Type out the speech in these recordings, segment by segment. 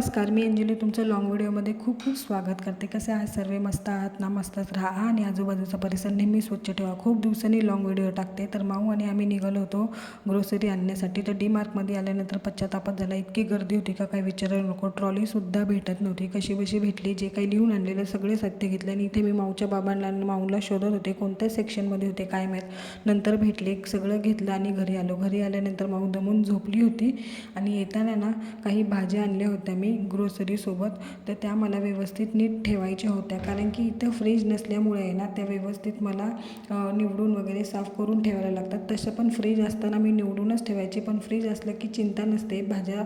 नमस्कार मी अंजली तुमचं लाँग व्हिडिओमध्ये खूप खूप स्वागत करते. कसे आहात सर्व? मस्त आहात? ना मस्तच राहा आणि आजूबाजूचा परिसर नेहमी स्वच्छ ठेवा. खूप दिवसांनी लाँग व्हिडिओ टाकते. तर माऊ आणि आम्ही निघालो होतो ग्रोसरी आणण्यासाठी. तर डी मार्कमध्ये आल्यानंतर पश्चातापात झाला. इतकी गर्दी होती का काही विचारायला नको. ट्रॉलीसुद्धा भेटत नव्हती. कशी बशी भेटली? जे काही लिहून आणलेलं सगळे सत्य घेतलं आणि इथे मी माऊच्या बाबांना माऊला शोधत होते. कोणत्या सेक्शनमध्ये होते? काय माहीत? नंतर भेटले. सगळं घेतलं आणि घरी आलो. घरी आल्यानंतर माऊ दमून झोपली होती आणि येताना ना काही भाज्या आणल्या होत्या. मी ग्रोसरीसोबत तर त्या मला व्यवस्थित नीट ठेवायच्या होत्या. कारण की इथं फ्रीज नसल्यामुळे आहे ना त्या व्यवस्थित मला निवडून वगैरे साफ करून ठेवायला लागतात. तसं पण फ्रीज असताना मी निवडूनच ठेवायची. पण फ्रीज असलं की चिंता नसते. भाज्या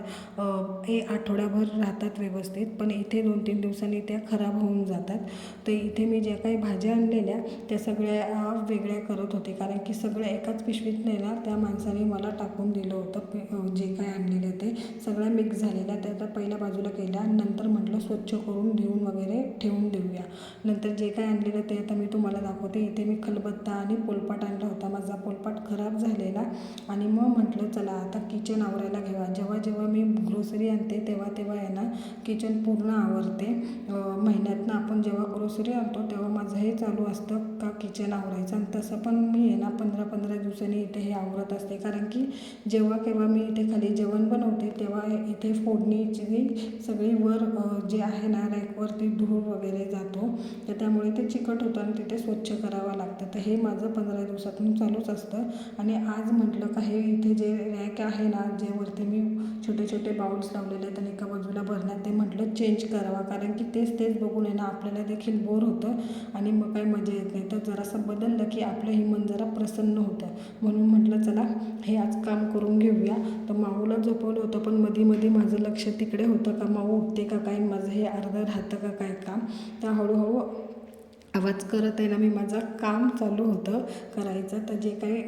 हे आठवड्याभर राहतात व्यवस्थित. पण इथे दोन तीन दिवसांनी त्या खराब होऊन जातात. तर इथे मी ज्या काही भाज्या आणलेल्या त्या सगळ्या वेगळ्या करत होते. कारण की सगळं एकाच पिशवीत नाही ना त्या माणसाने मला टाकून दिलं होतं. जे काय आणलेलं ते सगळ्या मिक्स झालेल्या त्या त्या पहिल्या बाजूला केल्या नंतर म्हटलं स्वच्छ करून धुवून वगैरे ठेवून देऊया. नंतर जे काय आणलेलं ते आता मी तुम्हाला दाखवते. इथे मी खलबत्ता आणि पोलपाट आणला होता. माझा पोलपाट खराब झालेला आणि मग म्हटलं चला आता किचन आवरायला घेवा जेव्हा जेव्हा मी ग्रोसरी आणते तेव्हा तेव्हा आहे ना किचन पूर्ण आवरते. महिन्यातनं आपण जेव्हा ग्रोसरी आणतो तेव्हा माझं हे चालू असतं का किचन आवरायचं? आणि तसं पण मी आहे ना पंधरा पंधरा दिवसांनी इथे हे आवरत असते. कारण की जेव्हा केव्हा मी इथे खाली जेवण बनवते तेव्हा इथे फोडणीची सगळी वर जे आहे ना रॅकवरती धूळ वगैरे जातो. तर त्यामुळे ते चिकट होतं आणि तिथे स्वच्छ करावं लागतं. तर हे माझं पंधरा दिवसातून चालूच असतं. आणि आज म्हटलं का हे इथे जे रॅक आहे ना जे वरती मी छोटे छोटे बाउल्स लावलेले आहेत आणि एका बाजूला भरण्यात ते म्हटलं चेंज करावा. कारण की तेच तेच बघून आहे ना आपल्याला देखील बोर होतं आणि मग काही मजा येत नाही. तर जरासं बदललं की आपलंही मन जरा प्रसन्न होतं. म्हणून म्हटलं चला हे आज काम करून घेऊया. तर माऊला झोपवलं होतं पण मध्ये मध्ये माझं लक्ष तिकडे होतं का? माऊ उठते का काय? माझं हे अर्धं राहतं का काय काम? तर हळूहळू आवाज करत आहे ना मी माझं काम चालू होतं करायचं. तर जे काही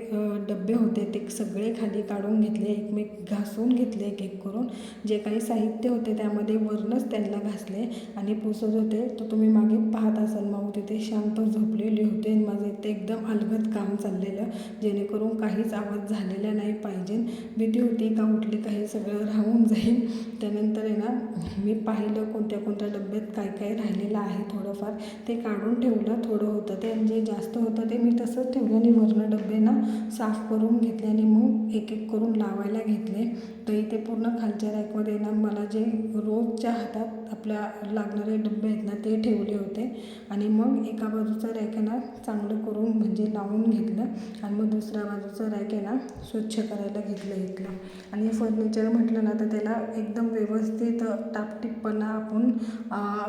डबे होते ते सगळे खाली काढून घेतले एकमेक घासून घेतले एक एक करून. जे काही साहित्य होते त्यामध्ये वरूनच त्यांना घासले आणि पुसत होते. तर तुम्ही मागे पाहत असाल माऊ तिथे शांत झोपलेली होते आणि माझं इथे एकदम अलगद काम चाललेलं जेणेकरून काहीच आवाज झालेला नाही पाहिजे. भीती होती का उठली काही सगळं राहून जाईल. त्यानंतर आहे ना मी पाहिलं कोणत्या कोणत्या डब्यात काय काय राहिलेलं आहे थोडंफार ते काढून ठेवलं थोडं होतं ते आणि जे जास्त होतं ते मी तसंच ठेवलं आणि वरनं डबे ना साफ करून घेतले आणि मग एक एक करून लावायला घेतले. तर इथे पूर्ण खालच्या रॅकमध्ये ना मला जे रोजच्या हातात आपल्या लागणारे डबे आहेत ना ते ठेवले होते. आणि मग एका बाजूचा रॅक आहे ना चांगलं करून म्हणजे लावून घेतलं आणि मग दुसऱ्या बाजूचं रॅक आहे ना स्वच्छ करायला घेतलं इथलं. आणि फर्निचर म्हटलं ना तर त्याला एकदम व्यवस्थित टापटीपपणा आपण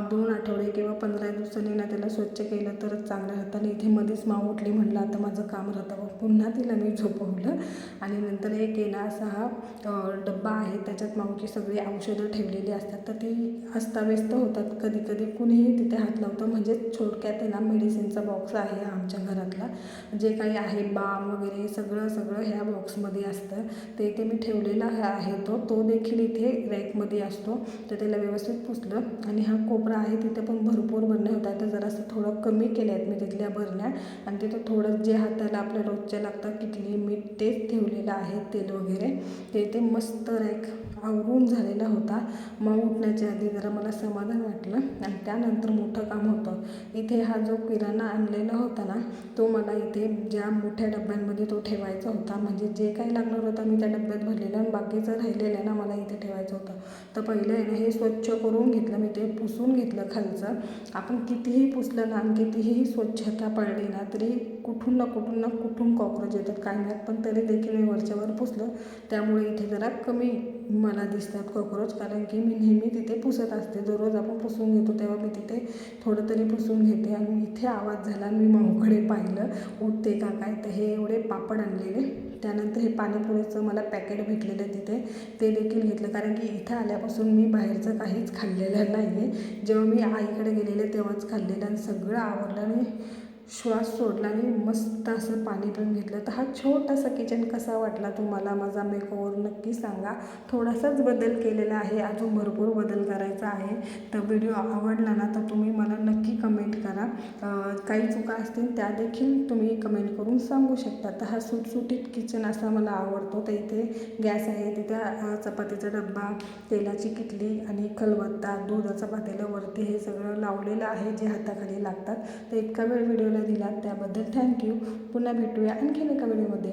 दोन आठवडे किंवा पंधरा दिवसांनी ना त्याला स्वच्छ केलं तरच चांगलं राहतं. आणि इथे मध्येच माऊ उठली म्हटलं आता माझं काम राहतं मग पुन्हा तिला मी झोपवलं. आणि नंतर एक आहे ना असा हा डब्बा आहे. त्याच्यात माऊची सगळी औषधं ठेवलेली असतात. तर ती अस्ताव्यस्त होतात. कधी कधी कुणीही तिथे हात लावतं. म्हणजे थोडक्यात आहे ना मेडिसिनचा बॉक्स आहे हा आमच्या घरातला. जे काही आहे बाम वगैरे सगळं सगळं ह्या बॉक्समध्ये असतं. ते इथे मी ठेवलेला आहे तो. तो देखील इथे रॅकमध्ये असतो. तर त्याला व्यवस्थित पुसलं. आणि हा कोपरा आहे तिथे पण भरपूर बरण्या होतात. तर जरासं थोडं कमी केल्या आहेत मी तिथल्या बरण्या आणि तिथं थोडं जे हाताला आपल्या रोजच्या लागतात किटली मीठ तेच ठेवलेलं आहे तेल वगैरे. ते ते मस्त रॅक आवरून झालेला होता. मग उठण्याच्या आधी जरा मला समाधान वाटलं. आणि त्यानंतर मोठं काम होतं. इथे हा जो किराणा आणलेला होता ना तो मला इथे ज्या मोठ्या डब्यांमध्ये तो ठेवायचा होता. म्हणजे जे काही लागणार होतं मी त्या डब्यात भरलेलं आणि बाकीचं राहिलेलं ना मला इथे ठेवायचं होतं. तर पहिलं आहे ना हे स्वच्छ करून घेतलं. मी ते पुसून घेतलं खालचं. आपण कितीही पुसलं ना आणि कितीही स्वच्छता पाळली ना तरी कुठून ना कुठून ना कुठून कॉक्रोच येतात. काय नाही पण तरी देखील मी वरच्यावर पुसलं. त्यामुळे इथे जरा कमी मला दिसतात कॉक्रोच कारण की मी नेहमी तिथे पुसत असते. दररोज आपण पुसून घेतो तेव्हा मी तिथे थोडं तरी पुसून घेते. आणि इथे आवाज झाला आणि मी माऊकडे पाहिलं. उठते का काय? तर हे एवढे पापड आणलेले. त्यानंतर हे पाणीपुरीचं मला पॅकेट भेटलेलं तिथे. ते देखील घेतलं कारण की इथं आल्यापासून मी बाहेरचं काहीच खाल्लेलं नाही आहे जेव्हा मी आईकडे गेलेले तेव्हाच खाल्लेलं आणि सगळं आवडलं आणि श्वास सोडला आणि मस्त असं पाणी पिऊन घेतलं. तर हा छोटासा किचन कसा वाटला तुम्हाला? माझा मेकओवर नक्की सांगा. थोडासाच बदल केलेला आहे. अजून भरपूर बदल करायचा आहे. तर व्हिडिओ आवडला ना तर तुम्ही मला नक्की कमेंट करा. काही चुका असतील त्या देखील तुम्ही कमेंट करून सांगू शकता. तर हा सुटसुटीत किचन असा मला आवडतो. तर इथे गॅस आहे. तिथे चपातीचा डब्बा तेलाची किटली आणि खलबत्ता दुधाचा पातेलं वरती हे सगळं लावलेलं आहे जे हाताखाली लागतात. तर इतका वेळ व्हिडिओला दिला त्याबद्दल थँक्यू. पुन्हा भेटूया आणखीन एका व्हिडिओमध्ये